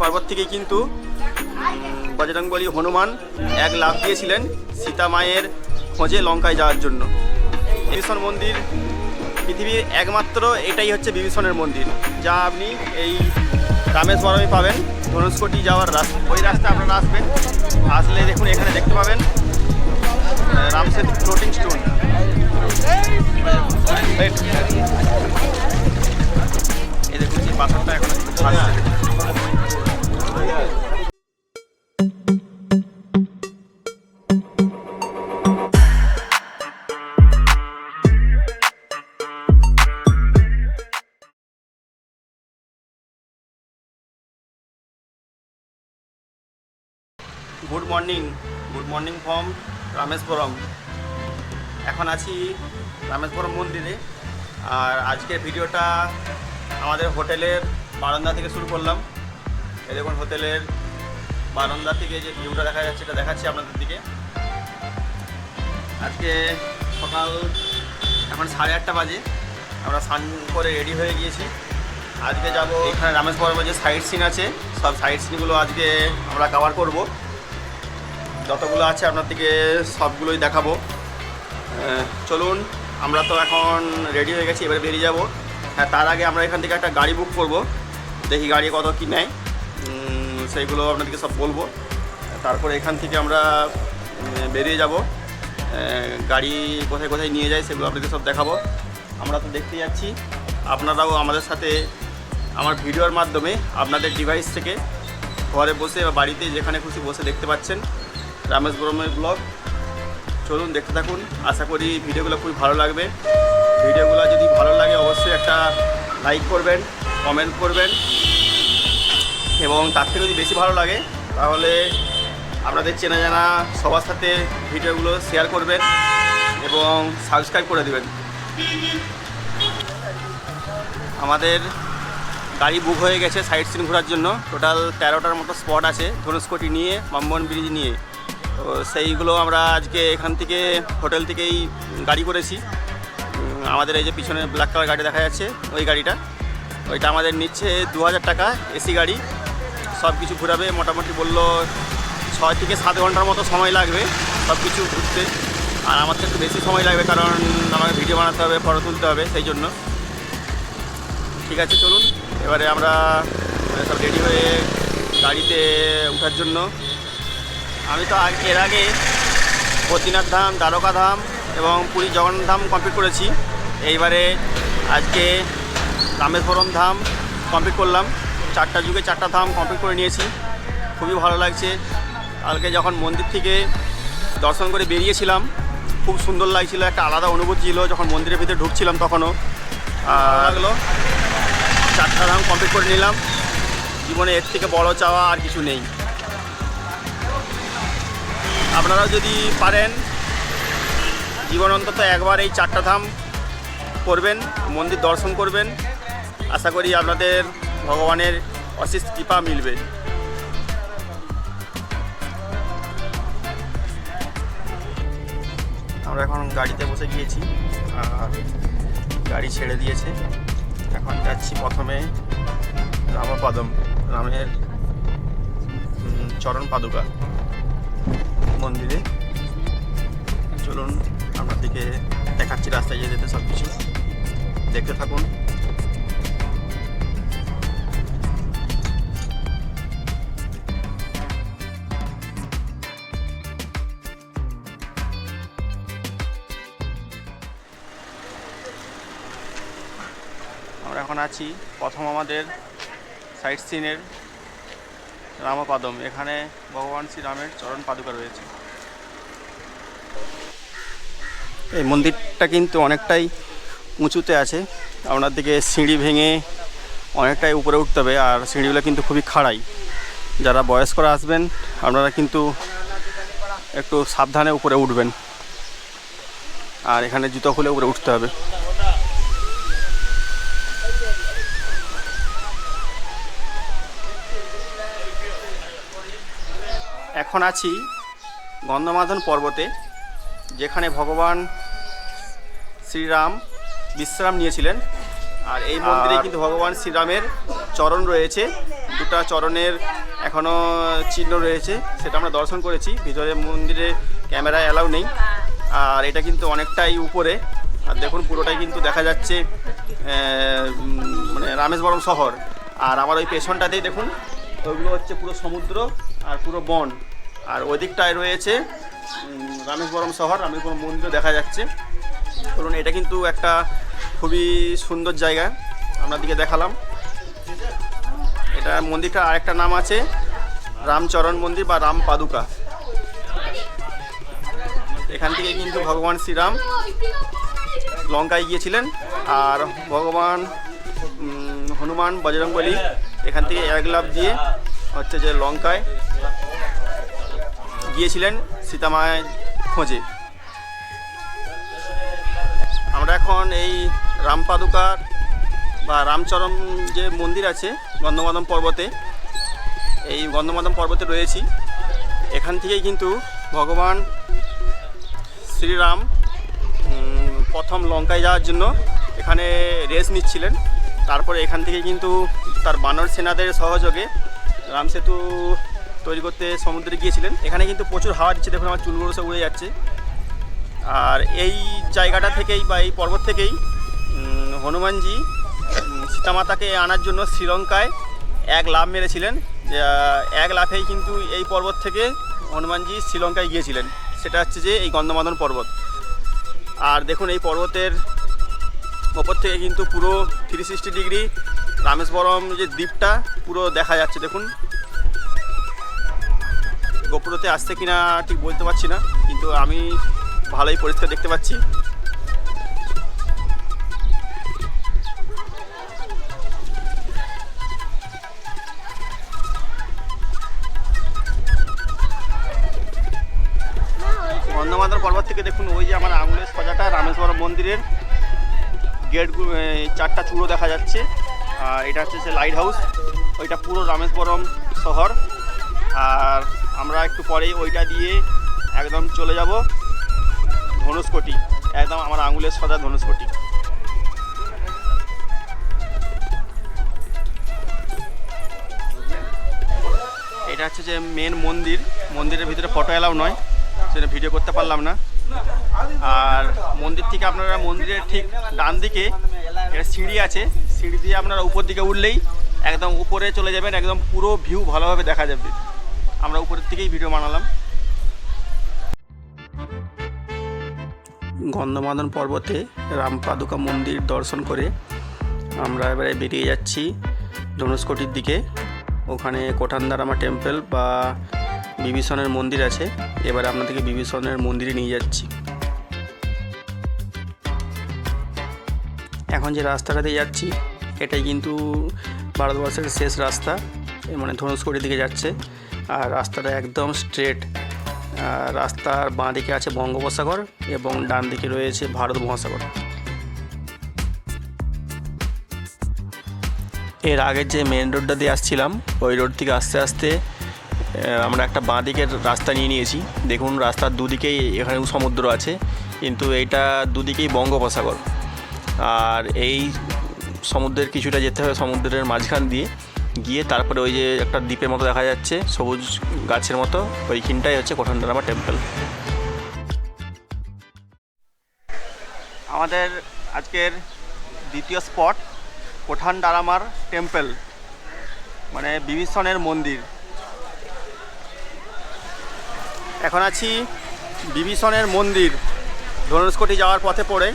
পর্বত থেকে কিন্তু বজরংবলী হনুমান এক লাভ দিয়েছিলেন সীতা মায়ের খোঁজে লঙ্কায় যাওয়ার জন্য। বিভীষণ মন্দির পৃথিবীর একমাত্র এটাই হচ্ছে বিভীষণের মন্দির, যা আপনি এই রামেশ্বরমে পাবেন। ধনুষ্কটি যাওয়ার রাস্তা ওই রাস্তা আপনারা আসবেন। আসলে দেখুন, এখানে দেখতে পাবেন রামসেতু ফ্লোটিং স্টোন এই দেখুন যে পাথরটা এখন good morning good morning from Rameswaram এখন আছি রামেশ্বরম মন্দিরে। আর আজকের ভিডিওটা আমাদের হোটেলের বারান্দা থেকে শুরু করলাম। এই দেখুন হোটেলের বারান্দা থেকে যে ভিউটা দেখা যাচ্ছে, এটা দেখাচ্ছি আপনাদের দিকে। আজকে সকাল এখন সাড়ে আটটা বাজে। আমরা স্নান করে রেডি হয়ে গিয়েছি। আজকে যাব এখানে রামেশ্বরমে যে সাইট সিন আছে, সব সাইট সিনগুলো আজকে আমরা কভার করব। যতগুলো আছে আপনাদেরকে সবগুলোই দেখাবো। চলুন, আমরা তো এখন রেডি হয়ে গেছি, এবারে বেরিয়ে যাব। হ্যাঁ তার আগে আমরা এখান থেকে একটা গাড়ি বুক করব। দেখি গাড়ি কত কী নেয়। সেইগুলো আপনাদেরকে সব বলব। তারপরে এখান থেকে আমরা বেরিয়ে যাব। গাড়ি কোথায় কোথায় নিয়ে যায় সেগুলো আপনাদের সব দেখাবো। আমরা তো দেখতে যাচ্ছি। আপনারাও আমাদের সাথে আমার ভিডিওর মাধ্যমে আপনাদের ডিভাইস থেকে ঘরে বসে বা বাড়িতে যেখানে খুশি বসে দেখতে পাচ্ছেন। রামেশ ব্রহ্মের ব্লগ চলুন দেখতে থাকুন। আশা করি ভিডিওগুলো খুবই ভালো লাগবে। ভিডিওগুলো যদি ভালো লাগে অবশ্যই একটা লাইক করবেন কমেন্ট করবেন। এবং তার থেকে যদি বেশি ভালো লাগে, তাহলে আপনাদের চেনা জানা সবার সাথে ভিডিওগুলো শেয়ার করবেন এবং সাবস্ক্রাইব করে দেবেন। আমাদের গাড়ি বুক হয়ে গেছে সাইট সিন ঘোরার জন্য। টোটাল তেরোটার মতো স্পট আছে ধনুষ্কটি নিয়ে বামবন ব্রিজ নিয়ে। তো সেইগুলো আমরা আজকে এখান থেকে হোটেল থেকেই গাড়ি করেছি। আমাদের এই যে পিছনে ব্ল্যাক কালার গাড়ি দেখা যাচ্ছে, ওই গাড়িটা। ওইটা আমাদের নিচ্ছে দু হাজার টাকা এসি গাড়ি। সব কিছু ঘোরাবে, মোটামুটি বলল ছয় থেকে সাত ঘণ্টার মতো সময় লাগবে সব কিছু ঘুরতে। আর আমার তো একটু বেশি সময় লাগবে কারণ আমাকে ভিডিও বানাতে হবে, ফটো তুলতে হবে সেই জন্য। ঠিক আছে, চলুন। এবারে আমরা সব রেডি হয়ে গাড়িতে ওঠার জন্য। আমি তো এর আগে বদ্রীনাথ ধাম, দ্বারকা ধাম এবং পুরী জগন্নাথ ধাম কমপ্লিট করেছি। এইবারে আজকে রামেশ্বরম ধাম কমপ্লিট করলাম। চারটা যুগে চারটা ধাম কমপ্লিট করে নিয়েছি। খুবই ভালো লাগছে। কালকে যখন মন্দির থেকে দর্শন করে বেরিয়েছিলাম খুব সুন্দর লাগছিল একটা আলাদা অনুভূতি ছিল যখন মন্দিরের ভিতরে ঢুকছিলাম তখনও। লাগল? চারটা ধাম কমপ্লিট করে নিলাম। জীবনে এর থেকে বড় চাওয়া আর কিছু নেই। আপনারাও যদি পারেন জীবন অন্তত একবার এই চারটা ধাম করবেন মন্দির দর্শন করবেন। আশা করি আপনাদের ভগবানের অশেষ কৃপা মিলবে। আমরা এখন গাড়িতে বসে গিয়েছি, আর গাড়ি ছেড়ে দিয়েছে। এখন যাচ্ছি প্রথমে রামপাদম, রামের চরণ পাদুকা মন্দিরে। চলুন আমার দিকে দেখাচ্ছি, রাস্তায় যেতে সব কিছু দেখতে থাকুন। আছি। প্রথম আমাদের সাইট সিনের রামপাদম। এখানে ভগবান শ্রীরামের চরণ পাদুকা রয়েছে। এই মন্দিরটা কিন্তু অনেকটাই উঁচুতে আছে। আপনার দিকে সিঁড়ি ভেঙে অনেকটাই উপরে উঠতে হবে, আর সিঁড়িগুলো কিন্তু খুবই খাড়াই। যারা বয়স্করা আসবেন, আপনারা কিন্তু একটু সাবধানে উপরে উঠবেন। আর এখানে জুতো খুলে উপরে উঠতে হবে। এখন আছি গন্ধমাধন পর্বতে যেখানে ভগবান শ্রীরাম বিশ্রাম নিয়েছিলেন। আর এই মন্দিরে কিন্তু ভগবান শ্রীরামের চরণ রয়েছে। দুটা চরণের এখনও চিহ্ন রয়েছে সেটা আমরা দর্শন করেছি। ভিতরে মন্দিরে ক্যামেরা অ্যালাউ নেই। আর এটা কিন্তু অনেকটাই উপরে। আর দেখুন পুরোটাই কিন্তু দেখা যাচ্ছে মানে রামেশ্বরম শহর। আর আমার ওই পেছনটাতেই দেখুন ওইগুলো হচ্ছে পুরো সমুদ্র আর পুরো বন। আর ওই দিকটায় রয়েছে রামেশ্বরম শহর, রামেশ্বরম মন্দিরও দেখা যাচ্ছে। ধরুন এটা কিন্তু একটা খুবই সুন্দর জায়গা। আপনাদেরকে দেখালাম। এটা মন্দিরটার আরেকটা নাম আছে, রামচরণ মন্দির বা রাম পাদুকা। এখান থেকে কিন্তু ভগবান শ্রীরাম লঙ্কায় গিয়েছিলেন। আর ভগবান হনুমান, বজরংবলী এখান থেকে এক লাভ দিয়ে হচ্ছে যে লঙ্কায় গিয়েছিলেন সীতামায়ের খোঁজে। আমরা এখন এই রামপাদুকার বা রামচরণ যে মন্দির আছে গন্ধমাদম পর্বতে, এই গন্ধমাদম পর্বতে রয়েছি। এখান থেকেই কিন্তু ভগবান শ্রীরাম প্রথম লঙ্কায় যাওয়ার জন্য এখানে রেস নিচ্ছিলেন। তারপরে এখান থেকে কিন্তু তার বানর সেনাদের সহযোগে রামসেতু তৈরি করতে সমুদ্রে গিয়েছিলেন। এখানে কিন্তু প্রচুর হাওয়া দিচ্ছে, দেখুন আমার চুলগুলো সব উড়ে যাচ্ছে। আর এই জায়গাটা থেকেই বা এই পর্বত থেকেই হনুমানজি সীতামাতাকে আনার জন্য শ্রীলঙ্কায় এক লাভ মেরেছিলেন। এক লাফেই কিন্তু এই পর্বত থেকে হনুমানজি শ্রীলঙ্কায় গিয়েছিলেন। সেটা হচ্ছে যে এই গন্ধমাদন পর্বত। আর দেখুন এই পর্বতের ওপর থেকে কিন্তু পুরো থ্রি সিক্সটি ডিগ্রি রামেশ্বরম যে দ্বীপটা, পুরো দেখা যাচ্ছে, দেখুন। গোপুরতে আসছে কিনা ঠিক বলতে পারছি না, কিন্তু আমি ভালোই পরিষ্কার দেখতে পাচ্ছি। চারটা চূড়ো দেখা যাচ্ছে। আর এটা হচ্ছে সে লাইট হাউস ওইটা পুরো রামেশ্বরম শহর। আর আমরা একটু পরেই ওইটা দিয়ে একদম চলে যাব ধনুষ্কোটি। একদম আমার আঙুলের সদা ধনুষ্কোটি। এটা হচ্ছে যে মেন মন্দির। মন্দিরের ভিতরে ফটো এলাও নয়, সেটা ভিডিও করতে পারলাম না। আর মন্দির থেকে আপনারা মন্দিরের ঠিক ডান দিকে একটা সিঁড়ি আছে। সিঁড়ি দিয়ে আপনারা উপর দিকে উঠলেই একদম উপরে চলে যাবেন, একদম পুরো ভিউ ভালোভাবে দেখা যাবে। আমরা উপরের থেকেই ভিডিও বানালাম। গন্ধমাদন পর্বতে রামপাদুকা মন্দির দর্শন করে আমরা এবারে বেরিয়ে যাচ্ছি ধনুষ্কোটির দিকে। ওখানে কোঠান্দারামা টেম্পল বা বিভীষণের মন্দির আছে। এবারে আপনাদেরকে বিভীষণের মন্দিরে নিয়ে যাচ্ছি। এখন যে রাস্তাটা দিয়ে যাচ্ছি, এটাই কিন্তু ভারতবর্ষের শেষ রাস্তা। মানে ধনুষ্কোটির দিকে যাচ্ছে। আর রাস্তাটা একদম স্ট্রেট রাস্তার বাঁ দিকে আছে বঙ্গোপসাগর এবং ডান দিকে রয়েছে ভারত মহাসাগর। এর আগের যে মেন রোডটা দিয়ে আসছিলাম, ওই রোড থেকে আস্তে আস্তে আমরা একটা বাঁ দিকের রাস্তা নিয়ে নিয়েছি। দেখুন, রাস্তার দুদিকেই এখানে সমুদ্র আছে, কিন্তু এইটা দুদিকেই বঙ্গোপসাগর। আর এই সমুদ্রের কিছুটা যেতে হবে সমুদ্রের মাঝখান দিয়ে। গিয়ে তারপরে ওই যে একটা দ্বীপের মতো দেখা যাচ্ছে, সবুজ গাছের মতো। ওইখানটাই হচ্ছে কোঠানডারামা টেম্পল আমাদের আজকের দ্বিতীয় স্পট কোঠান ডারামার টেম্পল মানে বিভীষণের মন্দির। এখন আছি বিভীষণের মন্দির, ধনুষ্কোটি যাওয়ার পথে পড়ে।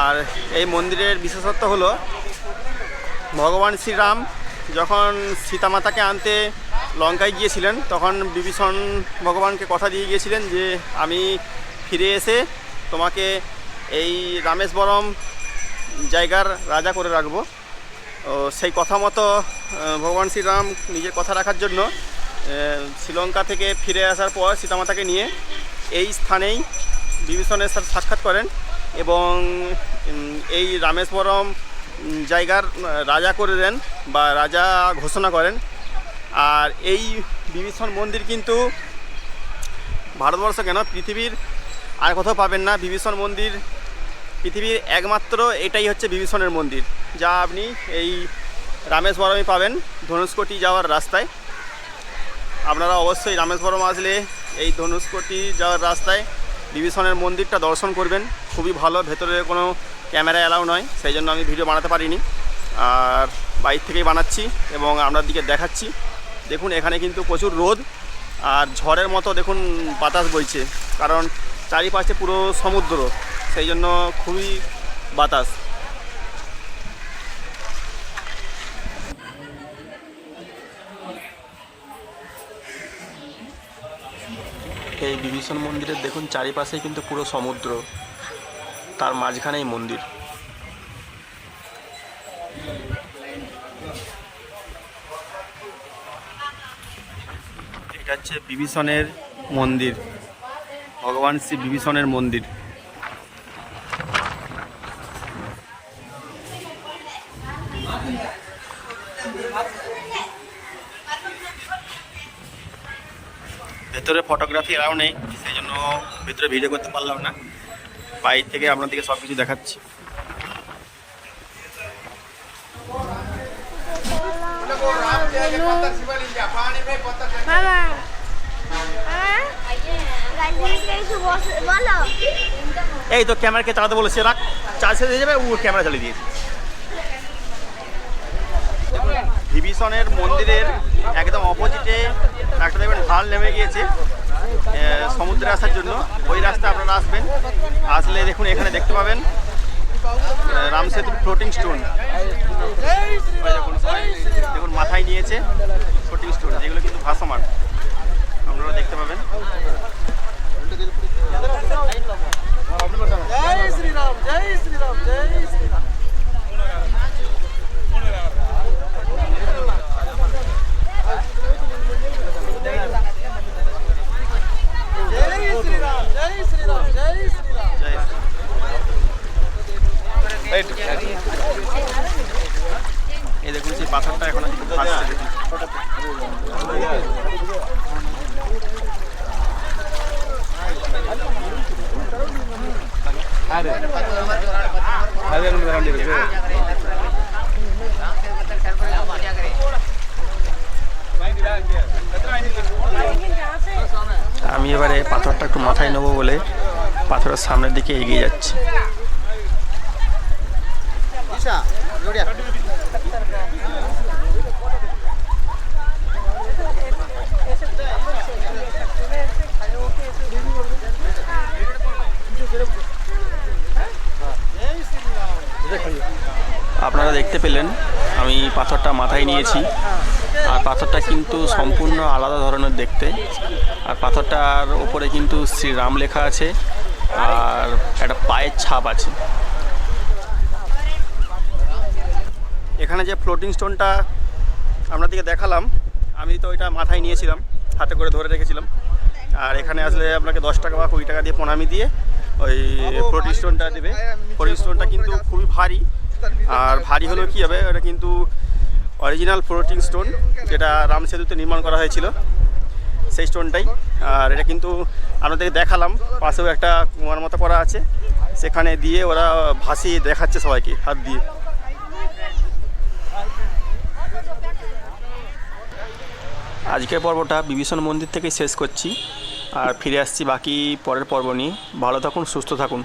আর এই মন্দিরের বিশেষত্ব হলো ভগবান শ্রীরাম যখন সীতামাতাকে আনতে লঙ্কায় গিয়েছিলেন, তখন বিভীষণ ভগবানকে কথা দিয়ে গিয়েছিলেন যে, আমি ফিরে এসে তোমাকে এই রামেশ্বরম জায়গার রাজা করে রাখব। ও সেই কথা মতো ভগবান শ্রীরাম নিজের কথা রাখার জন্য শ্রীলঙ্কা থেকে ফিরে আসার পর সীতামাতাকে নিয়ে এই স্থানেই বিভীষণের সাথে সাক্ষাৎ করেন। এবং এই রামেশ্বরম জায়গার রাজা করে দেন বা রাজা ঘোষণা করেন। আর এই বিভীষণ মন্দির কিন্তু ভারতবর্ষ কেন? পৃথিবীর আর কোথাও পাবেন না। বিভীষণ মন্দির পৃথিবীর একমাত্র এটাই হচ্ছে বিভীষণের মন্দির। যা আপনি এই রামেশ্বরমই পাবেন ধনুষ্কটি যাওয়ার রাস্তায়। আপনারা অবশ্যই রামেশ্বরম আসলে এই ধনুষ্কটি যাওয়ার রাস্তায় বিভীষণের মন্দিরটা দর্শন করবেন। খুবই ভালো, ভেতরে কোনো ক্যামেরা অ্যালাউ নয়, সেই জন্য আমি ভিডিও বানাতে পারিনি। আর বাইর থেকেই বানাচ্ছি এবং আপনার দিকে দেখাচ্ছি। দেখুন, এখানে কিন্তু প্রচুর রোদ আর ঝড়ের মতো দেখুন বাতাস বইছে, কারণ চারিপাশে পুরো সমুদ্র, সেই জন্য খুবই বাতাস। এই বিভীষণ মন্দিরের দেখুন চারিপাশে কিন্তু পুরো সমুদ্র। তার মাঝখানেই মন্দির। এটা হচ্ছে বিভীষণের মন্দির। ভগবান শ্রী বিভীষণের মন্দির। ভেতরে ফটোগ্রাফি এলাও নেই, সেই জন্য ভেতরে ভিডিও করতে পারলাম না। বাইরে থেকে আপনাদেরকে সব কিছু দেখাচ্ছি। এই তো ক্যামেরাকে চালাতে বলেছে রাখ চার্জ হয়ে যাবে ও ক্যামেরা চালিয়ে দিয়েছে। বিভীষণের মন্দিরের একদম অপোজিটে একটা দেখবেন ঢাল নেমে গিয়েছে। সমুদ্রে আসার জন্য ওই রাস্তা আপনারা আসবেন। আসলে দেখুন, এখানে দেখতে পাবেন রামসেতুর রাম সেতুর ফ্লোটিং স্টোন দেখুন দেখুন, মাথায় নিয়েছে ফ্লোটিং স্টোন যেগুলো কিন্তু ভাসমান। আপনারা দেখতে পাথরের সামনের দিকে এগিয়ে যাচ্ছি। আপনারা দেখতে পেলেন, আমি পাথরটা মাথায় নিয়েছি। আর পাথরটা কিন্তু সম্পূর্ণ আলাদা ধরনের দেখতে। আর পাথরটার ওপরে কিন্তু শ্রীরাম লেখা আছে। আর একটা পায়ের ছাপ আছে। এখানে যে ফ্লোটিং স্টোনটা আপনাদেরকে দেখালাম, আমি তো ওইটা মাথায় নিয়েছিলাম, হাতে করে ধরে রেখেছিলাম। আর এখানে আসলে আপনাকে দশ টাকা বা কুড়ি টাকা দিয়ে প্রণামি দিয়ে ওই ফ্লোটিং স্টোনটা দেবে। ফ্লোটিং স্টোনটা কিন্তু খুবই ভারী। আর ভারী হলেও কী হবে, ওটা কিন্তু অরিজিনাল ফ্লোটিং স্টোন যেটা রাম সেতুতে নির্মাণ করা হয়েছিল। সেই স্টোনটাই। আর এটা কিন্তু আপনাদের দেখালাম। পাশেও একটা কুমার মতো করা আছে। সেখানে দিয়ে ওরা ভাসিয়ে দেখাচ্ছে সবাইকে, হাত দিয়ে। আজকের পর্বটা বিভীষণ মন্দির থেকে শেষ করছি। আর ফিরে আসছি বাকি পরের পর্ব নিয়ে। ভালো থাকুন, সুস্থ থাকুন।